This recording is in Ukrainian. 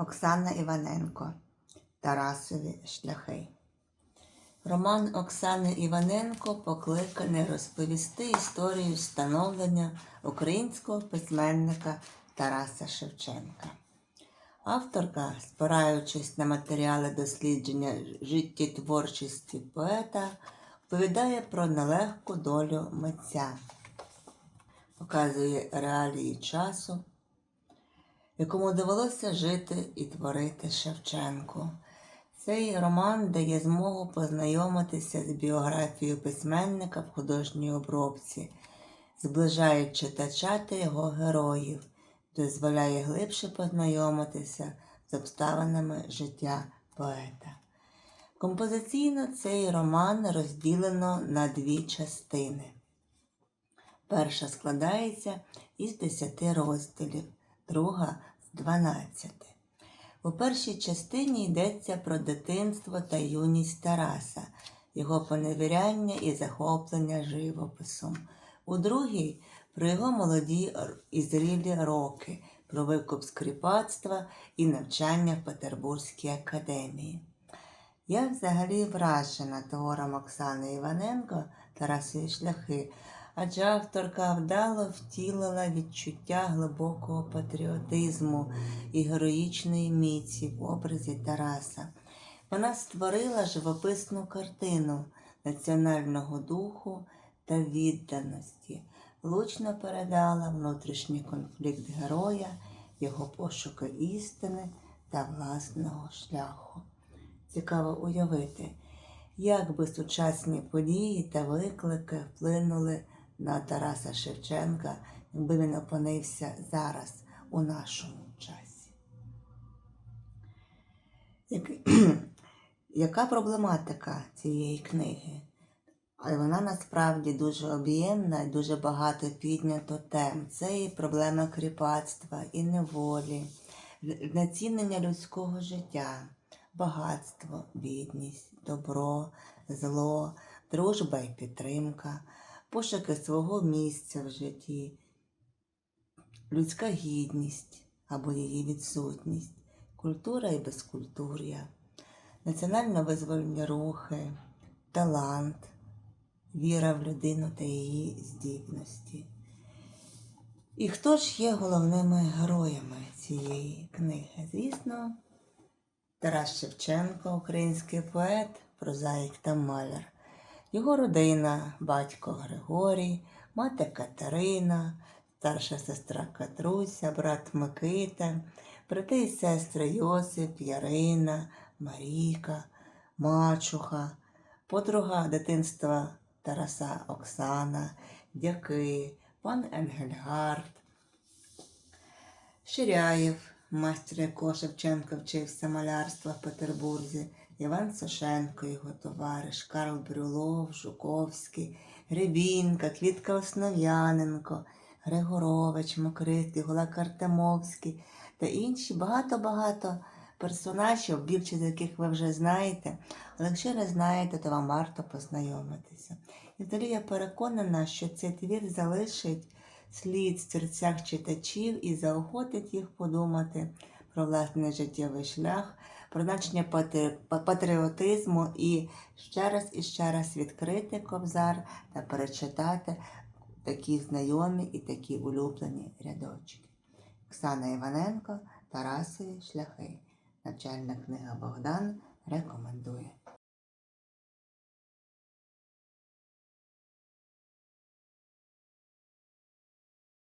Оксана Іваненко Тарасові шляхи. Роман Оксани Іваненко покликаний розповісти історію становлення українського письменника Тараса Шевченка. Авторка, спираючись на матеріали дослідження життєтворчості поета, оповідає про нелегку долю митця, показує реалії часу, якому довелося жити і творити Шевченку. Цей роман дає змогу познайомитися з біографією письменника в художній обробці, зближає читача та його героїв, дозволяє глибше познайомитися з обставинами життя поета. Композиційно цей роман розділено на дві частини. Перша складається із 10 розділів, друга 12. У першій частині йдеться про дитинство та юність Тараса, його поневіряння і захоплення живописом. У другій про його молоді і зрілі роки, про викуп скріпацтва і навчання в Петербурзькій академії. Я взагалі вражена твором Оксани Іваненко Тарасові шляхи, адже авторка вдало втілила відчуття глибокого патріотизму і героїчної міці в образі Тараса. Вона створила живописну картину національного духу та відданості, влучно передала внутрішній конфлікт героя, його пошуки істини та власного шляху. Цікаво уявити, як би сучасні події та виклики вплинули на Тараса Шевченка, якби він опинився зараз у нашому часі. Як- Яка проблематика цієї книги? А вона насправді дуже об'ємна і дуже багато піднято тем. Це і проблема кріпацтва, і неволі, знецінення людського життя, багатство, бідність, добро, зло, дружба і підтримка, пошуки свого місця в житті, людська гідність або її відсутність, культура і безкультур'я, національно-визвольні рухи, талант, віра в людину та її здібності. І хто ж є головними героями цієї книги? Звісно, Тарас Шевченко, український поет, прозаїк та маляр. Його родина, батько Григорій, мати Катерина, старша сестра Катруся, брат Микита, брати і сестри Йосип, Ярина, Марійка, Мачуха, подруга дитинства Тараса Оксана, дяки, пан Енгельгард, Ширяєв, майстер якого Шевченко вчився малярства в Петербурзі, Іван Сашенко, його товариш, Карл Брюлов, Жуковський, Гребінка, Квітка Основ'яненко, Григорович, Мокритий, Гулак Артемовський та інші багато-багато персонажів, більшість з яких ви вже знаєте. Але якщо не знаєте, то вам варто познайомитися. І взагалі я переконана, що цей твір залишить слід в серцях читачів і заохотить їх подумати про власний життєвий шлях, про значення патріотизму і ще раз і ще раз відкрити кобзар та перечитати такі знайомі і такі улюблені рядочки. Оксана Іваненко, Тарасові шляхи. Навчальна книга Богдан рекомендує.